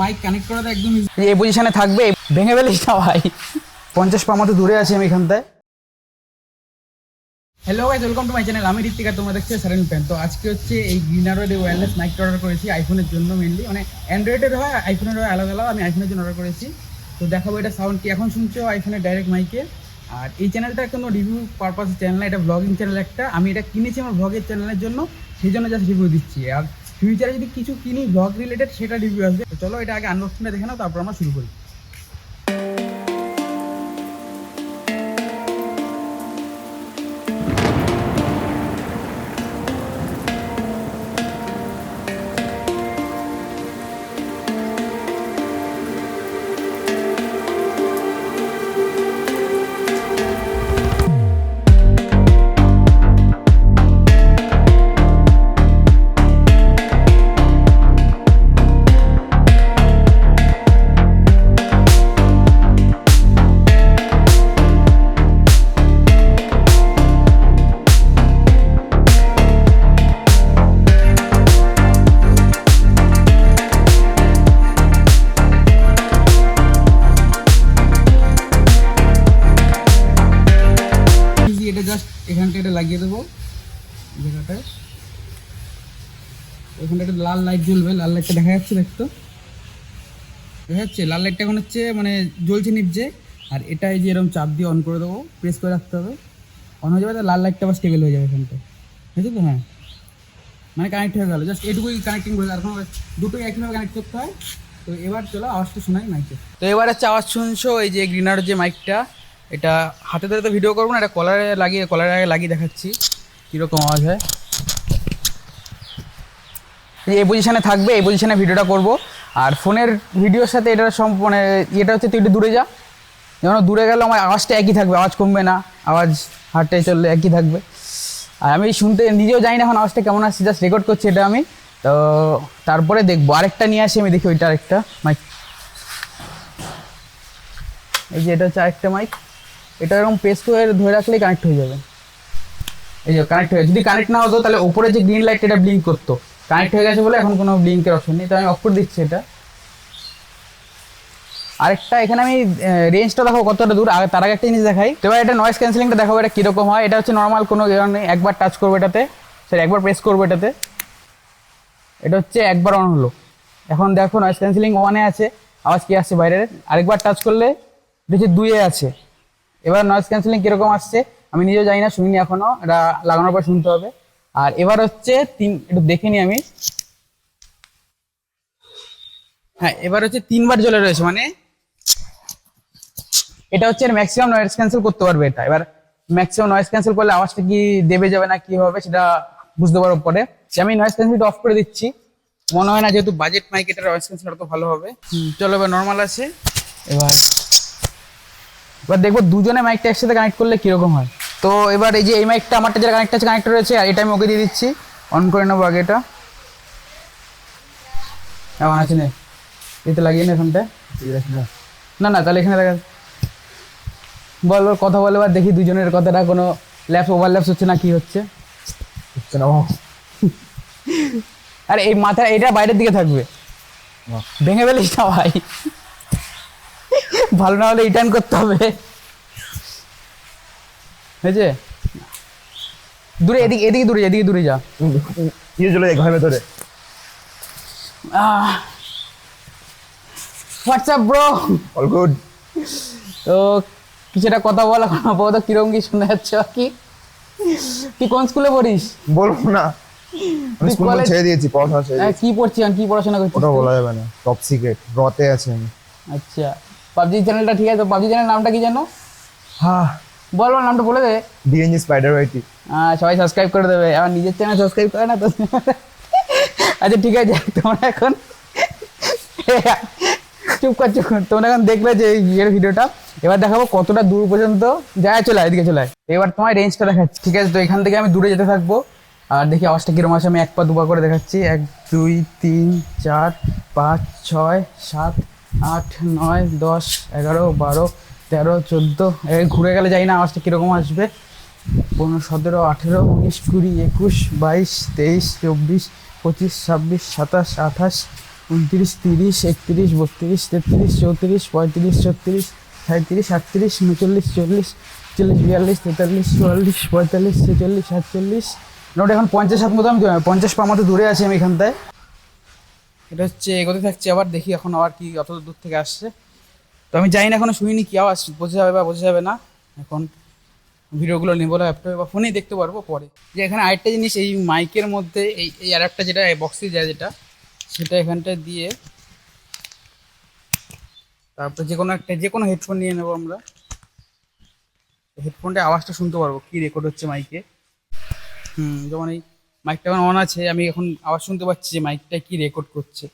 Mic connect করাটা একদম। এই পজিশনে থাকবে ভেঙে ফেলিস না ভাই। পঞ্চাশ পা মতো দূরে আছি আমি এখানটায়। Hello guys welcome to my channel আমি ঋত্বিকা তোমরা দেখছ সারেন ফ্যান তো আজকে হচ্ছে এই গ্রিনারোড ওয়্যারলেস মাইকটা অর্ডার করেছি আইফোনের জন্য মেনলি মানে অ্যান্ড্রয়েডের হয় আইফোনের হয় আলাদা আলাদা। আমি আইফোনের জন্য অর্ডার করেছি। তো দেখাবো এটা সাউন্ড কি? এখন শুনছো আইফোনের ডাইরেক্ট মাইকে আর এই চ্যানেলটা কোনো রিভিউ পারপাস চ্যানেল না এটা ব্লগিং চ্যানেল একটা। আমি এটা কিনেছি আমার ব্লগের চ্যানেলের জন্য। সেই জন্য জাস্ট রিভিউ দিচ্ছি। আর ফিউচারে যদি কিছু কিনি ব্লগ রিলেটেড সেটা রিভিউ আসবে। চলো এটা আগে আনবক্সিংটা দেখে নাও, তারপর আমরা শুরু করি। এখানটা এটা লাগিয়ে দেবো। জায়গাটায় ওখানটা একটা লাল লাইট জ্বলবে। লাল লাইটটা দেখা যাচ্ছে দেখতো দেখা যাচ্ছে? লাল লাইটটা এখন হচ্ছে মানে জ্বলছে নিপছে আর এটা এই যে এরকম চাপ দিয়ে অন করে দেবো। প্রেস করে রাখতে হবে। অন হয়ে যাবে তো লাল লাইটটা আবার স্টেবল হয়ে যাবে এখানটা। বুঝলি তো? হ্যাঁ। মানে কানেক্ট হয়ে গেল। জাস্ট এটুকুই কানেক্টিং করে আর কোনো দুটোই একইভাবে কানেক্ট করতে হয়। তো এবার চলো আওয়াজটা শোনাই মাইকে তো এবার হচ্ছে আওয়াজ শুনছো এই যে গ্রিনার যে মাইকটা এটা হাতে ধরে তো ভিডিও করব না, এটা কলারে লাগিয়ে কলারে আগে লাগিয়ে দেখাচ্ছি, কীরকম আওয়াজ হয়। এই পজিশনে থাকবে, এই পজিশানে ভিডিওটা করব। আর ফোনের ভিডিওর সাথে এটার মানে এটা হচ্ছে তুই একটু দূরে যা। যেমন দূরে গেলে আমার আওয়াজটা একই থাকবে, আওয়াজ কমবে না, আওয়াজ হাঁটতে চললে একই থাকবে। আর আমি শুনতে নিজেও জানি না এখন আওয়াজটা কেমন আসছে জাস্ট রেকর্ড করছি এটা আমি। তো তারপরে দেখব, আরেকটা নিয়ে আসি আমি দেখি ওইটা আরেকটা মাইক এই যে এটা হচ্ছে আরেকটা মাইক এটা এরকম পেস্ট করে ধরে রাখলেই কানেক্ট হয়ে যাবে। এই যে কানেক্ট হয়ে যদি কানেক্ট না হতো তাহলে ওপরে যে গ্রিন লাইট এটা ব্লিঙ্ক করতো। কানেক্ট হয়ে গেছে বলে এখন কোনো ব্লিঙ্কের অপশন নেই। তো আমি অফ করে দিচ্ছি এটা। আরেকটা, এখানে আমি রেঞ্জটা দেখো কতটা দূর। আর তার আগে একটা জিনিস দেখাই। তো এবার এটা নয়েস ক্যান্সেলিংটা দেখাবো, এটা কীরকম হয়। এটা হচ্ছে নর্মাল কোনো নেই একবার টাচ করব এটাতে। সরি একবার প্রেস করব এটাতে। এটা হচ্ছে একবার অন হলো। এখন দেখো নয়েস ক্যান্সেলিং ওয়ানে আছে, আওয়াজ কি আসছে বাইরের? আরেকবার টাচ করলে এটা হচ্ছে দুইয়ে আছে। এবার নয়েজ ক্যান্সেলিং কীরকম আসছে? আমি নিজেও জানি না, শুনিনি এখনও। এটা লাগানোর পর শুনতে হবে। আর এবার হচ্ছে তিন, একটু দেখে নিই আমি। হ্যাঁ এবার হচ্ছে তিনবার জ্বলে রয়েছে মানে এটা হচ্ছে ম্যাক্সিমাম নয়েজ ক্যান্সেল করতে পারবে এটা। এবার ম্যাক্সিমাম নয়েজ ক্যান্সেল করলে আওয়াজটা কি দেবে, যাবে না, কি হবে, সেটা বুঝতে পারব পরে। আমি নয়েজ ক্যান্সেলটা অফ করে দিচ্ছি। মনে হয় না, যেহেতু বাজেট মাইক এটা নয়েজ ক্যান্সেল তো ভালো হবে। চলো এবার নর্মাল আছে। এবার এবার দেখব দুজনে মাইকটা একসাথে কানেক্ট করলে কীরকম হয়। তো এবার এই যে এই মাইকটা আমারটা যেটা কানেক্ট আছে কানেক্ট রয়েছে আর এটা আমি ওকে দিয়ে দিচ্ছি। অন করে নেব আগে এটা। এমন আছে নে? এতে লাগিয়ে নে এখানটা না না তাহলে এখানে দেখা বল বল কথা বলে এবার দেখি দুজনের কথাটা কোনো ল্যাপস ওভারল্যাপস হচ্ছে না কি হচ্ছে। হচ্ছে না আরে এই মাথা এটা বাইরের দিকে থাকবে। ভেঙে ফেলিস না ভাই ভালো না হলে রিটার্ন করতে হবে। হয়েছে দূরে এদিকে এদিকে দূরে যা এদিকে দূরে যা। ইয়ে চলে যায় ঘরের ভেতরে। হোয়াটসঅ্যাপ ব্রো অল গুড তো কিছুটা কথা বল এখন আপাতত কিরম কি শোনা যাচ্ছে আর কি কি কোন স্কুলে পড়িস? বলব না। আমি তুই স্কুল ছেড়ে দিয়েছি পড়াশোনা ছেড়ে হ্যাঁ, কি পড়ছিস কি পড়াশোনা করছিস ওটা বলা যাবে না। টপ সিক্রেট রতে আছে আমি। আচ্ছা। পাবজি চ্যানেলটা ঠিক আছে পাবজি চ্যানেল নামটা কি জানো হ্যাঁ। বল বল নামটা বলে দে। ডিএনজি স্পাইডার ওয়াইটি সবাই সাবস্ক্রাইব করে দেবে। আমার নিজের চ্যানেল সাবস্ক্রাইব করে না তো? আচ্ছা ঠিক আছে তোমরা এখন চুপ কর চুপ কর। তোমরা এখন দেখলে যে ইয়ের ভিডিওটা। এবার দেখাবো কতটা দূর পর্যন্ত যায়। চলে এদিকে চলে। এবার তোমার রেঞ্জটা দেখাচ্ছি ঠিক আছে? তো এখান থেকে আমি দূরে যেতে থাকব। আর দেখি আওয়াজটা কীরকম আছে আমি এক পা দুপা করে দেখাচ্ছি। এক দুই তিন চার পাঁচ ছয় সাত আট, নয়, দশ, এগারো, বারো, তেরো, চোদ্দ ঘুরে গেলে যাই না আওয়াজটা কীরকম আসবে। পনেরো, সতেরো, আঠেরো, উনিশ, কুড়ি, একুশ, বাইশ, তেইশ, চব্বিশ, পঁচিশ, ছাব্বিশ, সাতাশ, আঠাশ, উনত্রিশ, তিরিশ, একত্রিশ, বত্রিশ, তেত্রিশ, চৌত্রিশ, পঁয়ত্রিশ, ছত্রিশ সাঁত্রিশ আটত্রিশ, উনচল্লিশ, চল্লিশ চল্লিশ, বিয়াল্লিশ, তেতাল্লিশ, চুয়াল্লিশ, পঁয়তাল্লিশ, ছেচল্লিশ, সাতচল্লিশ। মোটামুটি এখন পঞ্চাশ হাত মতো আমি পঞ্চাশ পা মতো দূরে আছি আমি এখানটায়। এটা হচ্ছে, এগোতে থাকছে আবার, দেখি এখন আবার কি অত দূর থেকে আসছে। তো আমি জানি না, এখনও শুনিনি কি আওয়াজ, বোঝা যাবে বা বোঝা যাবে না। এখন ভিডিওগুলো নেব ল্যাপটপে বা ফোনেই দেখতে পারব পরে। যে এখানে আরেকটা জিনিস, এই মাইকের মধ্যে, এই এই আর একটা যেটা বক্সে যায় যেটা, সেটা এখানটায় দিয়ে তারপরে যে কোনো একটা, যে কোনো হেডফোন নিয়ে নেব আমরা। হেডফোনটা আওয়াজটা শুনতে পারব, কি রেকর্ড হচ্ছে মাইকে। হুম, যেমন এই মাইকটা এখন অন আছে, আমি এখন আওয়াজ শুনতে পাচ্ছি যে মাইকটা কি রেকর্ড করছে।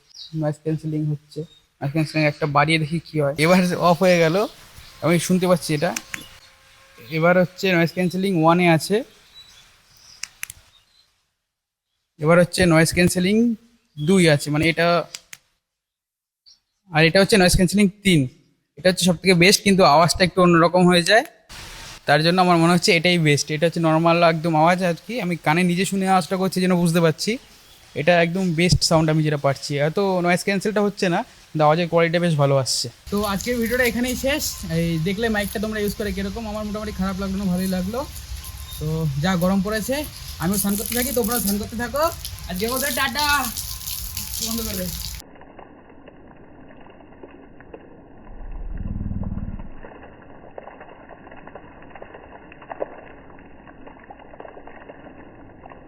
নয়েজ ক্যান্সেলিং হচ্ছে। নয়েজ ক্যান্সেলিং একটা বাড়িয়ে দেখি কি হয়। এবার অফ হয়ে গেল, আমি শুনতে পাচ্ছি এটা। এবার হচ্ছে নয়েজ ক্যান্সেলিং ওয়ানে আছে। এবার হচ্ছে নয়েজ ক্যান্সেলিং দুই আছে মানে এটা আর এটা হচ্ছে নয়েজ ক্যান্সেলিং তিন। এটা হচ্ছে সব থেকে বেস্ট কিন্তু আওয়াজটা একটু অন্যরকম হয়ে যায়। তার জন্য আমার মনে হচ্ছে এটাই বেস্ট এটা হচ্ছে নর্মাল একদম আওয়াজ আর কি, আমি কানে নিজে শুনে আওয়াজটা করছি যেন বুঝতে পারছি। এটা একদম বেস্ট সাউন্ড আমি যেটা পাচ্ছি। এত নয়েজ ক্যান্সেলটা হচ্ছে না আওয়াজের কোয়ালিটিটা বেশ ভালো আসছে। তো আজকের ভিডিওটা এখানেই শেষ। এই দেখলে মাইকটা তোমরা ইউজ করে কীরকম? আমার মোটামুটি খারাপ লাগল না ভালোই লাগল। তো যা গরম পড়েছে, আমিও স্নান করতে থাকি, তোমরাও স্নান করতে থাকো। আজকে কোথায় টাটা। বন্ধ করবে